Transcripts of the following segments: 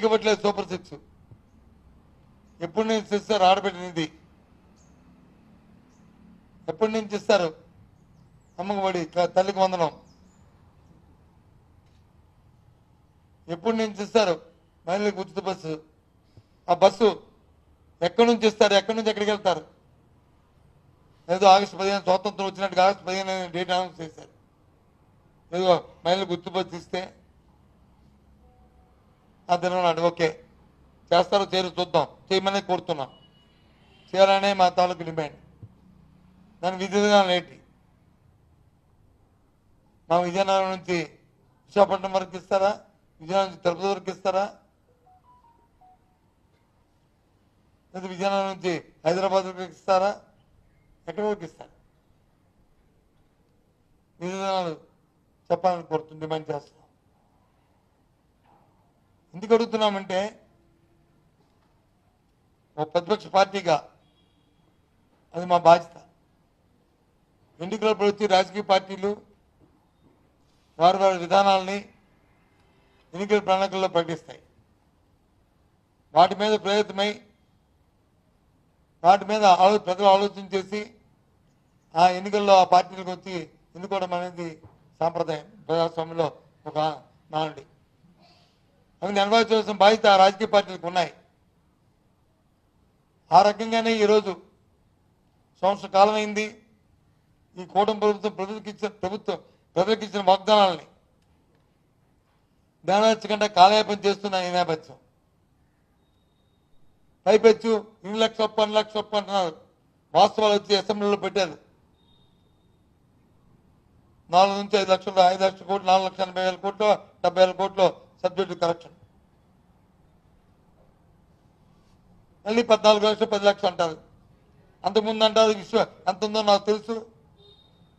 ఎందుకు ఇవ్వట్లేదు super six? ఎప్పుడు నుంచి ఇస్తారు? ఆడబిడ్డ నిధి ఎప్పటి నుంచి ఇస్తారు? అమ్మకబడి తల్లికి వందనం. ఎప్పటి నుంచి ఇస్తారు? మహిళలకు ఉచిత బస్సు. ఆ బస్సు ఎక్కడి నుంచి ఇస్తారు? ఎక్కడి నుంచి ఎక్కడికి వెళ్తారు? ఏదో ఆగస్టు పదిహేను స్వాతంత్రం వచ్చినట్టుగా ఆగస్టు పదిహేను డేట్ అనౌన్స్ చేశారు. ఏదో మహిళలకు ఉచిత బస్సు ఇస్తే ఆ దినం నాడు ఓకే. చేస్తారో చేరు చూద్దాం. చేయమని కోరుతున్నాం. చేయాలనే మా తాలూకు డిమాండ్. దాని విధిగా లేటి ఏంటి? మా విజయనగరం నుంచి విశాఖపట్నం వరకు ఇస్తారా? విజయనగరం నుంచి తిరుపతి వరకు ఇస్తారా? లేదా విజయనగరం నుంచి హైదరాబాద్ వరకు ఇస్తారా? ఎక్కడి వరకు ఇస్తారు? విధానాలు చెప్పాలని కోరుతుంది డిమాండ్ చేస్తాను ఎందుకు అడుగుతున్నామంటే ఒక ప్రతిపక్ష పార్టీగా అది మా బాధ్యత. ఎన్నికలప్పుడు వచ్చి రాజకీయ పార్టీలు వారి వారి విధానాలని ఎన్నికల ప్రణాళికల్లో ప్రకటిస్తాయి. వాటి మీద ప్రేరితమై వాటి మీద ఆలో ప్రజలు ఆలోచన చేసి ఆ ఎన్నికల్లో ఆ పార్టీలకు వచ్చి ఎన్నుకోవడం అనేది సాంప్రదాయం. ప్రజాస్వామ్యంలో ఒక నానుడి. అవి నెరవేర్చవలసిన బాధ్యత ఆ రాజకీయ పార్టీలకు ఉన్నాయి. ఆ రకంగానే ఈరోజు సంవత్సర కాలం అయింది. ఈ కూటమి ప్రభుత్వం ప్రజలకు ఇచ్చిన ప్రభుత్వం ప్రజలకు ఇచ్చిన వాగ్దానాలని నెరవేర్చకుండా కాలయాపం చేస్తున్న ఈ నేపథ్యం. పైపెచ్చు ఇన్ని లక్షలు ఒప్పు అన్ని లక్ష ఒప్పు అంటున్నారు. వాస్తవాలు వచ్చి అసెంబ్లీలో పెట్టారు. నాలుగు నుంచి ఐదు లక్షలు ఐదు లక్షల కోట్లు నాలుగు లక్షల ఎనభై వేల కోట్లు డెబ్బై వేల కోట్లు సబ్జెక్టు కరెక్షన్ మళ్ళీ పద్నాలుగు లక్షలు పది లక్షలు అంటారు. అంతకుముందు అంటారు విశ్వ ఎంత ఉందో నాకు తెలుసు.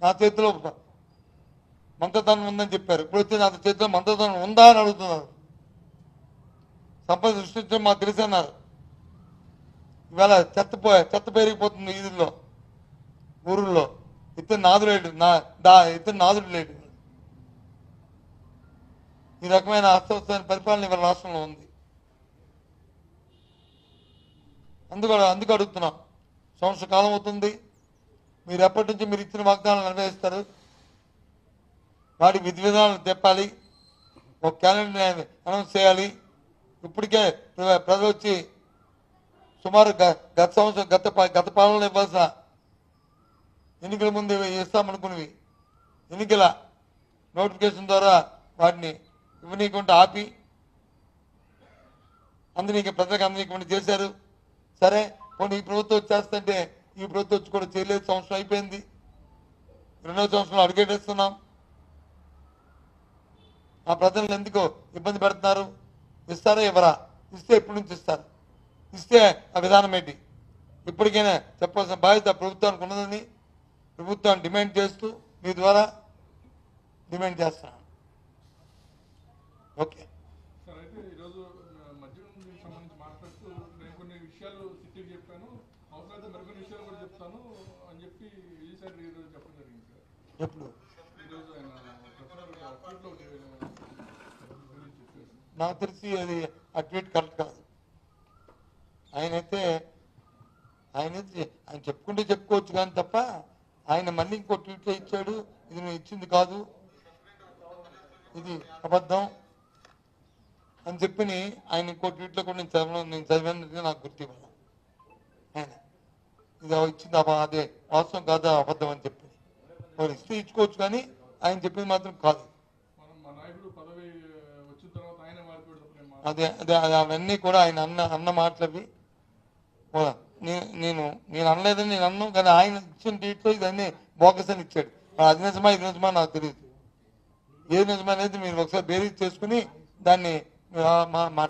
నా చేతిలో మంత్రదానం ఉందని చెప్పారు. ఇప్పుడు వచ్చి నా చేతిలో మంత్రదానం ఉందా అని అడుగుతున్నారు. సంపద సృష్టించడం మాకు తెలుసు అన్నారు. ఇవాళ చెత్త చెత్త పెరిగిపోతుంది వీధుల్లో ఊరుల్లో ఇతను నాదుడు లేడు. నా దా ఇతను నాదుడు లేడు. ఈ రకమైన అస్తవ్యస్తమైన పరిపాలన ఇవాళ రాష్ట్రంలో ఉంది. అందుకు అందుకు అడుగుతున్నాం. సంవత్సర కాలం అవుతుంది. మీరు ఎప్పటి నుంచి మీరు ఇచ్చిన వాగ్దానాలు నిర్వహిస్తారు వాటి విధి విధానాలు తెప్పాలి. ఒక క్యాలెండర్ అనౌన్స్ చేయాలి. ఇప్పటికే ప్రజలు వచ్చి సుమారు గ- గత సంవత్సరం గత గత పాలనలో ఇవ్వాల్సిన ఎన్నికల ముందు ఇస్తామనుకున్నవి ఎన్నికల నోటిఫికేషన్ ద్వారా వాటిని ఇవ్వనీయకుండా ఆపి అందరికీ ప్రజలకు అందరికీ చేశారు. సరే పోనీ ఈ ప్రభుత్వం వచ్చేస్తుంటే ఈ ప్రభుత్వం వచ్చి కూడా చేయలేదు సంవత్సరం అయిపోయింది. రెండవ సంవత్సరంలో అడుగేటేస్తున్నాం ఆ ప్రజలను ఎందుకు ఇబ్బంది పెడుతున్నారు? ఇస్తారా ఇవ్వరా? ఇస్తే ఎప్పటి నుంచి ఇస్తారు? ఇస్తే ఆ విధానం ఏంటి? ఇప్పటికైనా చెప్పాల్సిన బాధ్యత ప్రభుత్వానికి ఉన్నదని ప్రభుత్వాన్ని డిమాండ్ చేస్తూ మీ ద్వారా డిమాండ్ చేస్తున్నాను. ఓకే. సార్ అయితే ఈరోజు ఆ, మద్యం సంబంధించి మాట్లాడుతూ నేను కొన్ని విషయాలు సిటీకి చెప్పాను. అవసరమైతే మరికొన్ని విషయాలు కూడా చెప్తాను అని చెప్పి ఈరోజు చెప్పడం జరిగింది సార్. ఎప్పుడు? ఈరోజు ఆయన నాకు తెలిసి అది ఆ ట్వీట్ కరెక్ట్ కాదు. ఆయనైతే ఆయన ఆయన చెప్పుకుంటే చెప్పుకోవచ్చు కానీ తప్ప ఆయన మళ్ళీ ఇంకో ట్వీట్లో ఇచ్చాడు. ఇది నువ్వు ఇచ్చింది కాదు. ఇది అబద్ధం. అని చెప్పి ఆయన ఇంకో ట్వీట్లో కూడా నేను చదవడం నేను చదివినది నాకు గుర్తు ఆయన. ఇది ఇచ్చింది అదే వాస్తవం కాదా అబద్ధం అని చెప్పి వాళ్ళు ఇస్తే ఇచ్చుకోవచ్చు కానీ ఆయన చెప్పింది మాత్రం కాదు. అదే అదే అవన్నీ కూడా ఆయన అన్న అన్న మాటలవి నే- నేను నేను అనలేదని నేను అన్నాను కానీ ఆయన ఇచ్చిన డీట్లో ఇదన్నీ బోకస్ అని ఇచ్చాడు. అది నిజమా ఇది నిజమా నాకు తెలియదు. ఏది నిజమా అనేది మీరు ఒకసారి బేరీజ్ చేసుకుని దాన్ని మాట్లాడు మా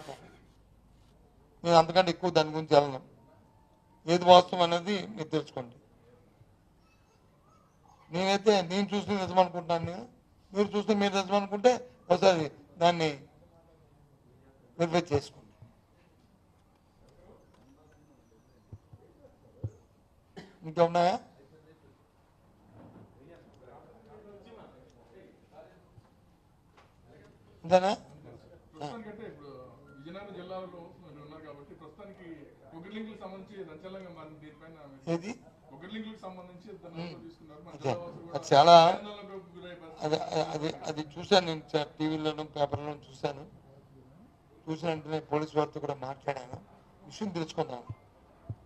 నేను అంతకంటే ఎక్కువ దాని గురించి వెళ్ళను. ఏది వాస్తవం అనేది మీరు తెలుసుకోండి. నేనైతే నేను చూసిన నిజం అనుకుంటాను నేను. మీరు చూస్తే మీరు నిజం అనుకుంటే ఒకసారి దాన్ని వెరిఫై చేసుకోండి. ఇంకా ఉన్నాయా ఇంతేనా? ప్రస్తుతానికంటే ఇప్పుడు విజయనగరం ఒకటి సంబంధించి సంచలనంగా దీనిపైన ఏది? చాలా. అది అది చూశాను నేను టీవీలోను పేపర్లోను చూశాను. చూసిన వెంటనే పోలీస్ వారితో కూడా మాట్లాడాను. విషయం తెలుసుకున్నాను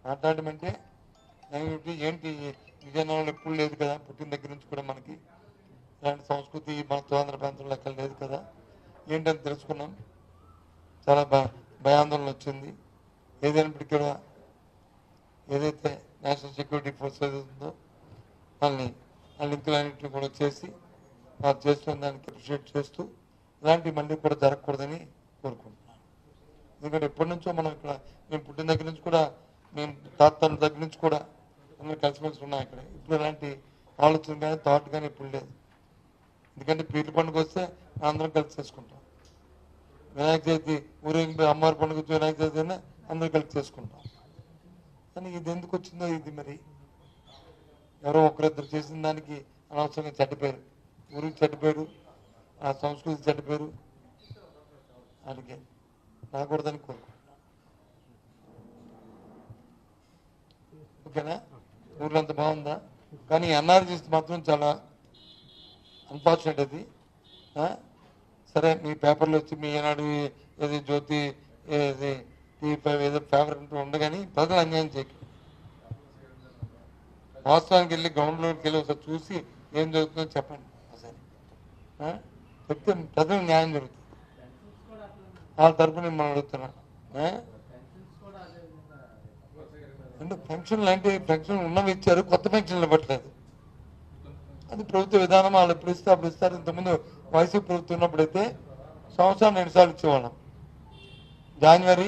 మాట్లాడమంటే ఏంటి? విజయనగరంలో ఎప్పుడు లేదు కదా? పుట్టిన దగ్గర నుంచి కూడా మనకి ఇలాంటి సంస్కృతి మన స్వాతంత్ర ప్రాంతంలో ఎక్కడ లేదు కదా? ఏంటని తెలుసుకున్నాం. చాలా భయ భయాందోళన వచ్చింది. ఏదైనప్పటికీ కూడా ఏదైతే నేషనల్ సెక్యూరిటీ ఫోర్స్ ఏదైతే ఉందో వాళ్ళని ఆ లింకులన్నింటినీ కూడా చేసి వారు చేస్తున్న దానికి అప్రిషియేట్ చేస్తూ ఇలాంటివి మళ్ళీ కూడా జరగకూడదని కోరుకుంటున్నాను ఎందుకంటే ఎప్పటి నుంచో మనం ఇక్కడ మేము పుట్టిన దగ్గర నుంచి కూడా మేము తాతల దగ్గర నుంచి కూడా అందరూ కలిసిమెలిసి ఉన్నాం ఇక్కడ. ఇప్పుడు ఇలాంటి ఆలోచన కానీ థాట్ కానీ ఇప్పుడు లేదు. ఎందుకంటే పీర్ల పండుగ వస్తే అందరం కలిసి చేసుకుంటాం. వినాయక చవితి ఊరేగింపు అమ్మవారి పండుగ వచ్చి వినాయక చవితి అయినా అందరం కలిసి చేసుకుంటాం. కానీ ఇది ఎందుకు వచ్చిందో ఇది మరి? ఎవరో ఒకరిద్దరు చేసిన దానికి అనవసరంగా చెడ్డపేరు. ఊరికి చెడ్డపేరు ఆ సంస్కృతి చెడ్డపేరు. అందుకే రాకూడదని కోరుకు ఓకేనా? ఊర్లో అంత బాగుందా? కానీ ఎన్ఆర్జీస్ మాత్రం చాలా అన్ఫార్చునేట్ అది. సరే మీ పేపర్లో వచ్చి మీ ఏనాడు ఏది జ్యోతి ఏది ఏదో పేపర్ అంటూ ఉండగాని ప్రజలు అన్యాయం చేయకు. వాస్తవానికి వెళ్ళి గ్రౌండ్లోకి వెళ్ళి ఒకసారి చూసి ఏం జరుగుతుందో చెప్పండి ఒకసారి. చెప్తే ప్రజలకు న్యాయం జరుగుతుంది. వాళ్ళ తరపున మనం అడుగుతున్నాను అంటే పెన్షన్లు అంటే పెన్షన్ ఉన్నవి ఇచ్చారు కొత్త పెన్షన్లు ఇవ్వట్లేదు అది ప్రభుత్వ విధానం వాళ్ళు ఎప్పుడు ఇస్తే అప్పుడు ఇస్తారు. ఇంతకుముందు వైసీపీ ప్రభుత్వం ఉన్నప్పుడైతే సంవత్సరం రెండు సార్లు ఇచ్చేవాళ్ళం. జనవరి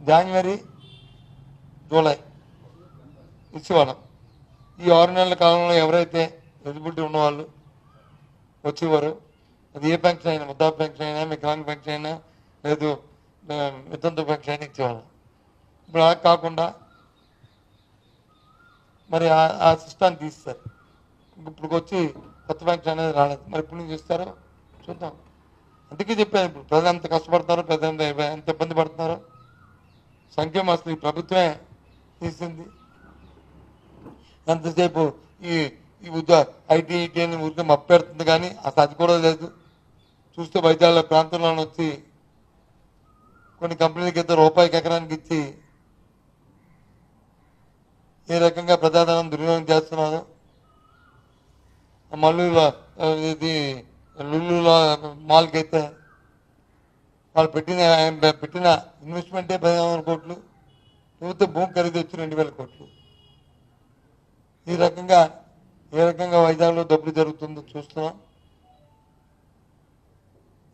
జనవరి జూలై ఇచ్చేవాళ్ళం. ఈ ఆరు నెలల కాలంలో ఎవరైతే ఎలిజిబిలిటీ ఉన్నవాళ్ళు వచ్చేవారు అది ఏ పెన్షన్ అయినా ముద్దా పెన్షన్ అయినా వికలాంగ పెన్షన్ అయినా లేదు ఆ, వితంతు పెన్షన్ అయినా ఇచ్చేవాళ్ళం. ఇప్పుడు అలా కాకుండా మరి ఆ- ఆ సిస్టాన్ని తీస్తారు ఇప్పుడు వచ్చి కొత్త పెన్షన్ అనేది రాలేదు. మరి ఇప్పుడు నుంచి ఇస్తారో చూద్దాం. అందుకే చెప్పాను ఇప్పుడు ప్రజలు ఎంత కష్టపడతారో ప్రజలు ఎంత ఇబ్బంది పడుతున్నారో. సంక్షేమ అసలు ఈ ప్రభుత్వమే తీసింది. ఎంతసేపు ఈ ఈ ఉద్యోగ ఐటీ ఐటీ అని ఊరికే మప్పెడుతుంది కానీ అసలు అది కూడా లేదు. చూస్తే వైద్యాల ప్రాంతంలో వచ్చి కొన్ని కంపెనీలకి అయితే రూపాయికి ఎకరానికి ఇచ్చి ఏ రకంగా ప్రజాధనం దుర్వినియోగం చేస్తున్నారు? మల్లూరులో ఇది లుల్లులో మాల్కి అయితే వాళ్ళు పెట్టిన పెట్టిన ఇన్వెస్ట్మెంటే పదిహేను వందల కోట్లు ప్రభుత్వ భూమి ఖరీదు వచ్చి రెండు వేల కోట్లు. ఈ రకంగా ఏ రకంగా వైజాగ్లో డబ్బులు జరుగుతుందో చూస్తున్నాం.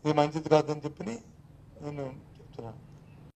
ఇది మంచిది కాదని చెప్పి నేను చెప్తున్నాను.